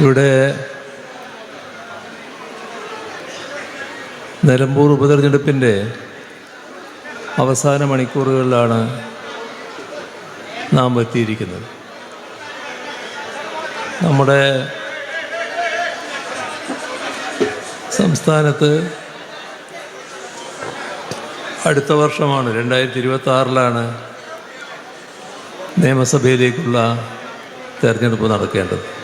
ഇവിടെ നിലമ്പൂർ ഉപതെരഞ്ഞെടുപ്പിന്റെ അവസാന മണിക്കൂറുകളിലാണ് നാം എത്തിയിരിക്കുന്നത്. നമ്മുടെ സംസ്ഥാനത്ത് അടുത്ത വർഷമാണ് രണ്ടായിരത്തി ഇരുപത്തി ആറിലാണ് നിയമസഭയിലേക്കുള്ള തെരഞ്ഞെടുപ്പ് നടക്കേണ്ടത്.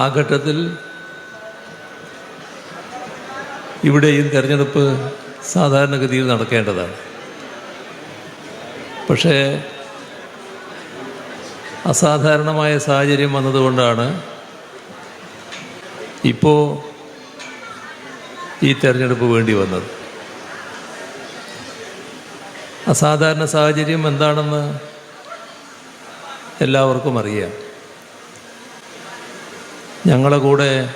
ആ ഘട്ടത്തിൽ ഇവിടെയും തിരഞ്ഞെടുപ്പ് സാധാരണഗതിയിൽ നടക്കേണ്ടതാണ്. പക്ഷേ അസാധാരണമായ സാഹചര്യം വന്നതുകൊണ്ടാണ് ഇപ്പോൾ ഈ തെരഞ്ഞെടുപ്പ് വേണ്ടി വന്നത്. അസാധാരണ സാഹചര്യം എന്താണെന്ന് എല്ലാവർക്കും അറിയാം. ഞങ്ങളെ കൂടെ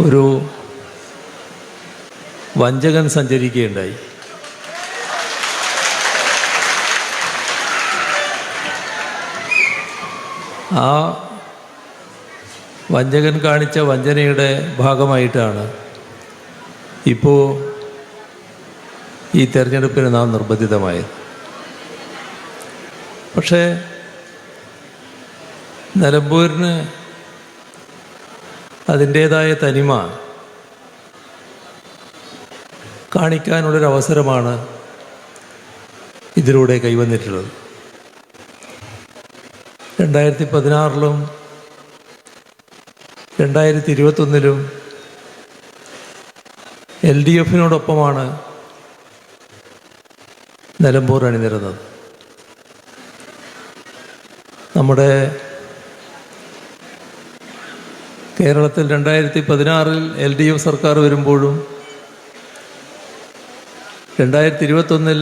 ഒരു വഞ്ചകൻ സഞ്ചരിക്കുകയുണ്ടായി. ആ വഞ്ചകൻ കാണിച്ച വഞ്ചനയുടെ ഭാഗമായിട്ടാണ് ഇപ്പോൾ ഈ തെരഞ്ഞെടുപ്പിന് നാം നിർബന്ധിതമായത്. പക്ഷേ നിലമ്പൂരിന് അതിന്റേതായ തനിമ കാണിക്കാനുള്ളൊരവസരമാണ് ഇതിലൂടെ കൈവന്നിട്ടുള്ളത്. രണ്ടായിരത്തി പതിനാറിലും രണ്ടായിരത്തി ഇരുപത്തൊന്നിലും എൽ ഡി എഫിനോടൊപ്പമാണ് നിലമ്പൂർ അണിനിരുന്നത്. നമ്മുടെ കേരളത്തിൽ രണ്ടായിരത്തി പതിനാറിൽ എൽ ഡി എഫ് സർക്കാർ വരുമ്പോഴും രണ്ടായിരത്തി ഇരുപത്തൊന്നിൽ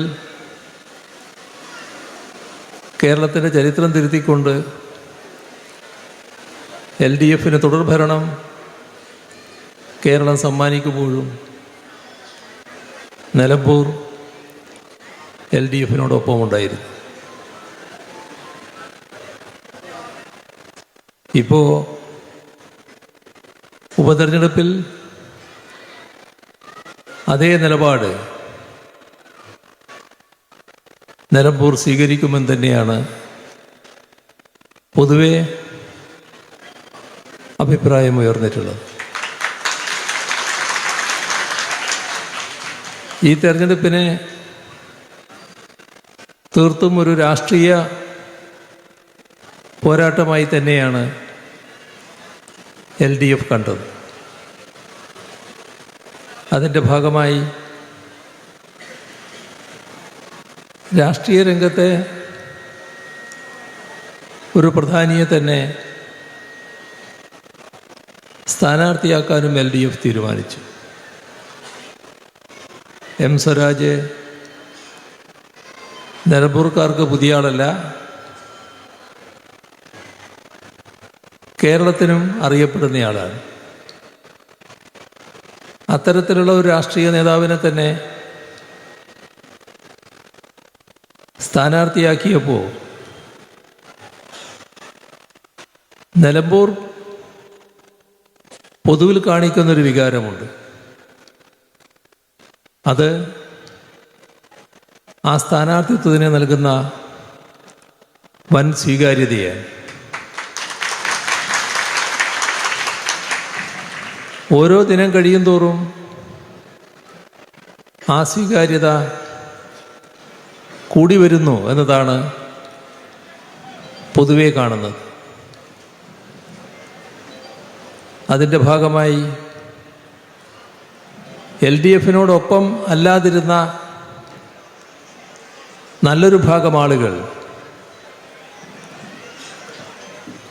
കേരളത്തിന്റെ ചരിത്രം തിരുത്തിക്കൊണ്ട് എൽ ഡി എഫിന് തുടർഭരണം കേരളം സമ്മാനിക്കുമ്പോഴും നിലമ്പൂർ എൽ ഡി എഫിനോടൊപ്പം ഉണ്ടായിരുന്നു ഇപ്പോൾ ഉപതെരഞ്ഞെടുപ്പിൽ അതേ നിലപാട് നിലമ്പൂർ സ്വീകരിക്കുമെന്ന് തന്നെയാണ് പൊതുവെ അഭിപ്രായം ഉയർന്നിട്ടുള്ളത്. ഈ തെരഞ്ഞെടുപ്പിനെ തീർത്തും ഒരു രാഷ്ട്രീയ പോരാട്ടമായി തന്നെയാണ് എൽ ഡി എഫ് കണ്ടത്. അതിന്റെ ഭാഗമായി രാഷ്ട്രീയ രംഗത്തെ ഒരു പ്രധാനിയെ തന്നെ സ്ഥാനാർത്ഥിയാക്കാനും എൽ ഡി എഫ് തീരുമാനിച്ചു. എം സ്വരാജ് നിലമ്പൂർക്കാർക്ക് പുതിയ ആളല്ല. കേരളത്തിനും അറിയപ്പെടുന്നയാളാണ് അത്തരത്തിലുള്ള ഒരു രാഷ്ട്രീയ നേതാവിനെ തന്നെ സ്ഥാനാർത്ഥിയാക്കിയപ്പോൾ നിലമ്പൂർ പൊതുവിൽ കാണിക്കുന്നൊരു വികാരമുണ്ട്. അത് ആ സ്ഥാനാർത്ഥിത്വത്തിന് നൽകുന്ന വൻ സ്വീകാര്യതയാണ്. ഓരോ ദിനം കഴിയും തോറും ആ സ്വീകാര്യത കൂടി വരുന്നു എന്നതാണ് പൊതുവേ കാണുന്നത്. അതിന്റെ ഭാഗമായി എൽ ഡി എഫിനോടൊപ്പം അല്ലാതിരുന്ന നല്ലൊരു ഭാഗം ആളുകൾ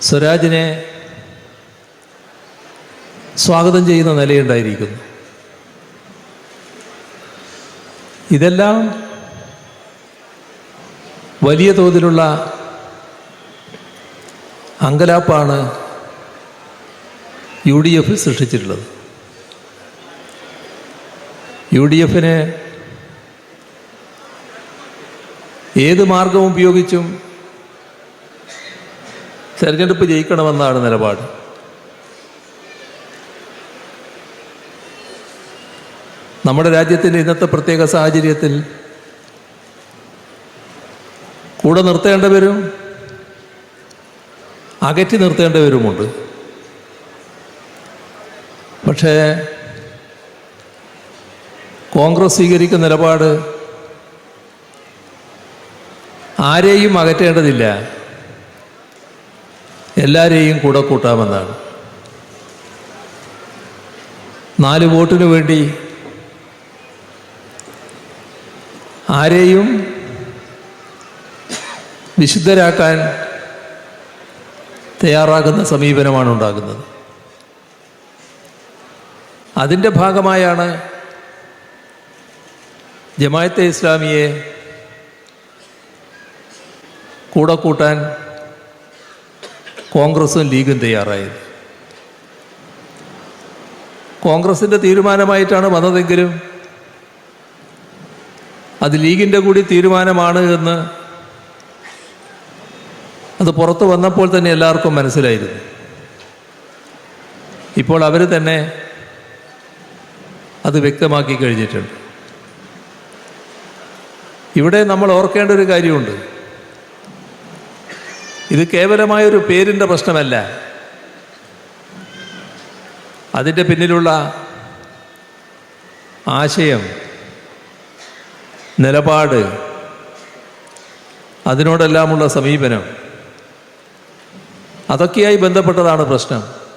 സ്വരാജിനെ സ്വാഗതം ചെയ്യുന്ന നിലയുണ്ടായിരിക്കുന്നു. ഇതെല്ലാം വലിയ തോതിലുള്ള അങ്കലാപ്പാണ് യു ഡി എഫ് സൃഷ്ടിച്ചിട്ടുള്ളത്. യു ഡി എഫിന് ഏത് മാർഗം ഉപയോഗിച്ചും തെരഞ്ഞെടുപ്പ് ജയിക്കണമെന്നാണ് നിലപാട്. നമ്മുടെ രാജ്യത്തിന്റെ ഇന്നത്തെ പ്രത്യേക സാഹചര്യത്തിൽ കൂടെ നിർത്തേണ്ടവരും അകറ്റി നിർത്തേണ്ടവരുമുണ്ട്. പക്ഷേ കോൺഗ്രസ് സ്വീകരിക്കുന്ന നിലപാട് ആരെയും അകറ്റേണ്ടതില്ല. എല്ലാരെയും കൂടെ കൂട്ടാമെന്നാണ്. നാല് വോട്ടിനു വേണ്ടി ആരെയും വിശുദ്ധരാക്കാൻ തയ്യാറാകുന്ന സമീപനമാണ് ഉണ്ടാകുന്നത്. അതിന്റെ ഭാഗമായാണ് ജമായത്തെ ഇസ്ലാമിയെ കൂടെ കൂട്ടാൻ കോൺഗ്രസും ലീഗും തയ്യാറായത്. കോൺഗ്രസിന്റെ തീരുമാനമായിട്ടാണ് വന്നതെങ്കിലും അത് ലീഗിന്റെ കൂടി തീരുമാനമാണ് എന്ന് അത് പുറത്തു വന്നപ്പോൾ തന്നെ എല്ലാവർക്കും മനസ്സിലായിരുന്നു. ഇപ്പോൾ അവർ തന്നെ അത് വ്യക്തമാക്കി കഴിഞ്ഞിട്ടുണ്ട്. ഇവിടെ നമ്മൾ ഓർക്കേണ്ട ഒരു കാര്യമുണ്ട്. ഇത് കേവലമായ ഒരു പേരിന്റെ പ്രശ്നമല്ല. അതിന്റെ പിന്നിലുള്ള ആശയം നിലപാട്. അതിനോടെല്ലാമുള്ള സമീപനം. അതൊക്കെയായി ബന്ധപ്പെട്ടതാണ് പ്രശ്നം.